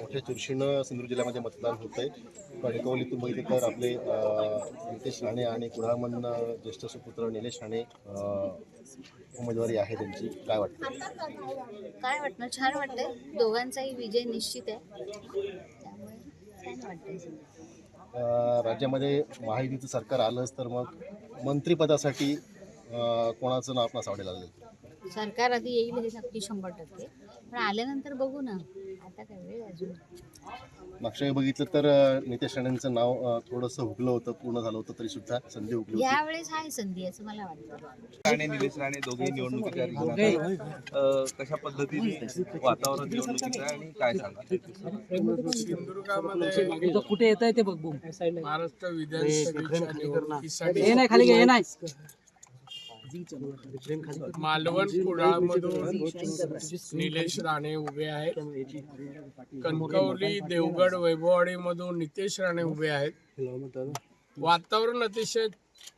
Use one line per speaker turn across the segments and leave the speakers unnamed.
मोठ्या चुरशीनं सिंधुदुर्ग जिल्ह्यामध्ये मतदान होत आहे. कणकवलीतून बघितले तर आपले नितेश राणे आणि कुडामन ज्येष्ठ सुपुत्र निलेश राणे उमेदवारी आहे त्यांची. काय वाटतं?
काय वाटणं छान वाटतंय. दोघांचाही विजय निश्चित आहे. त्यामुळे छान वाटतंय.
राज्यामध्ये महायुतीचं सरकार आलंच तर मग मंत्रिपदासाठी कोणाचं नाव आपणास आवडेल लागेल?
सरकार आधी येईल हे नक्की शंभर टक्के. पण आल्यानंतर बघू ना. आता काय वेळ आहे अजून.
मागच्या वेळी बघितलं तर नितेश राणेंचं नाव थोडंसं हुकलं होतं पूर्ण झालं होतं तरी सुद्धा संधी हुकली
यावेळेस आहे संधी असं मला वाटतं.
निलेश राणे दोघेही निवडणुकीच्या रिंगणात आहेत. अ, कशा पद्धतीने वातावरण निवडणुकीचं आहे आणि काय सांगा
सिंधुदुर्गामध्ये
तो कुठे येत आहे ते बघ बुम
महाराष्ट्र विधानसभेच्या निवडणुकीसाठी
हे नाही खाली घे, हे नाही.
मालवण कुडाळमधून निलेश राणे उभे आहेत. कणकवली देवगड वैभववाडी मधून नितेश राणे उभे आहेत. वातावरण अतिशय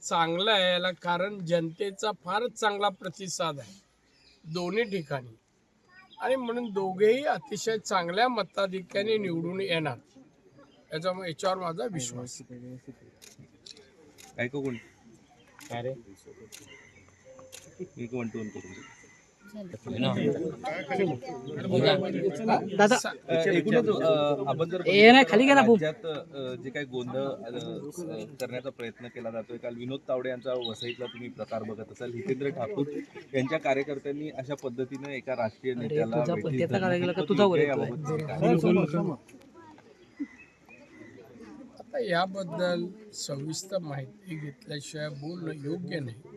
चांगलं आहे याला कारण जनतेचा फारच चांगला प्रतिसाद आहे. दोन्ही ठिकाणी. आणि म्हणून दोघेही अतिशय चांगल्या मताधिक्याने निवडून येणार. याच्यामुळे याच्यावर माझा विश्वास आहे.
एक वन टू वन करून.
दादा
एकूणच आपण जर
हे खाली.
राज्यात अ, जे काही गोंधळ करण्याचा प्रयत्न केला जातोय काल विनोद तावडे यांचा वसईतला तुम्ही प्रकार बघत असाल हितेंद्र ठाकूर यांच्या कार्यकर्त्यांनी अशा पद्धतीने एका राष्ट्रीय नेत्याला धरलं.
गेला तुझा
काय
आता याबद्दल सविस्तर माहिती घेतल्याशिवाय बोलणं योग्य नाही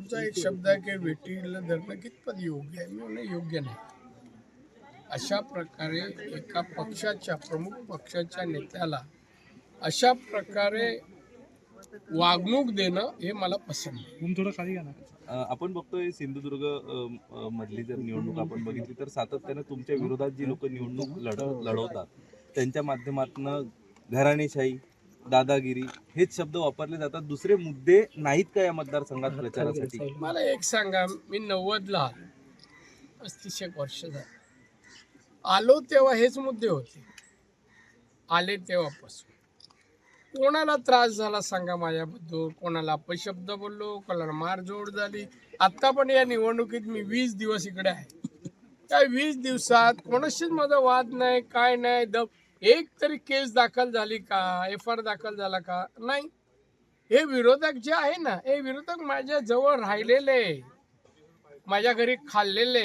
तुमचा एक शब्द आहे की वेटीला धरणं कितपत योग्य आहे. मी म्हणणं योग्य नाही. अशा प्रकारे एका पक्षाच्या प्रमुख पक्षाच्या नेत्याला अशा प्रकारे वागणूक देणं हे मला पसंत नाही.
अ, आपण बघतोय सिंधुदुर्ग मधली जर निवडणूक आपण बघितली तर सातत्यानं तुमच्या विरोधात जी लोक निवडणूक लढ लढवतात त्यांच्या माध्यमातून घराणेशाही दादागिरी हेच शब्द वापरले जातात. दुसरे मुद्दे नाहीत का या मतदारसंघात प्रचारासाठी?
मला एक सांगा मी नव्वदला पस्तीस एक वर्ष झालं. आलो तेव्हा हेच मुद्दे होते. आले तेव्हापासून. कोणाला त्रास झाला सांगा माझ्याबद्दल? कोणाला अपशब्द बोललो कोणाला मारजोड झाली? आत्ता पण या निवडणुकीत मी वीस दिवस इकडे आहे. त्या वीस दिवसात कोणाशीच माझा वाद नाही काय नाही द एक तरी केस दाखल झाली का? एफ आर दाखल झाला का? नाही. हे विरोधक जे आहे ना हे विरोधक माझ्या जवळ राहिलेले माझ्या घरी खाल्लेले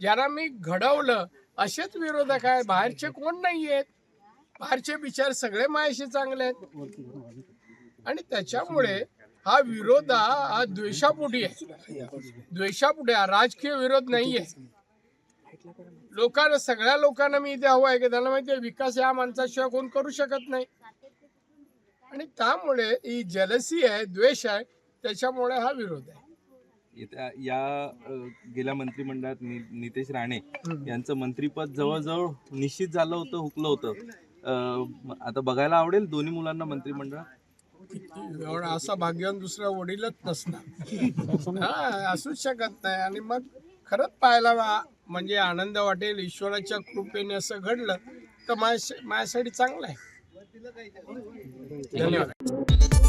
ज्याला मी घडवलं असेच विरोधक आहे बाहेरचे कोण नाही आहेत बाहेरचे विचार सगळे माझ्याशी चांगले आहेत. आणि त्याच्यामुळे हा विरोध हा द्वेषापुढी आहे. द्वेषापुढे हा राजकीय विरोध नाही आहे लोकांना सगळ्या लोकांना मी इथे हवं आहे की त्यांना माहिती आहे विकास या माणसाशिवाय कोण करू शकत नाही. आणि त्यामुळे ही जलसी आहे द्वेष आहे त्याच्यामुळे हा विरोध आहे.
येत्या या गेल्या मंत्रिमंडळात नि- नितेश राणे यांचं मंत्रीपद जवळजवळ निश्चित झालं होतं हुकलं होतं. आता बघायला आवडेल दोन्ही मुलांना मंत्रिमंडळात
असा भाग्यवान दुसरा वडीलच नसणार. हा असूच शकत नाही. आणि मग खरंच पाहायला वा- म्हणजे आनंद वाटेल ईश्वराच्या कृपेने असं घडलं तर माझ्या माझ्यासाठी चांगलं आहे. धन्यवाद.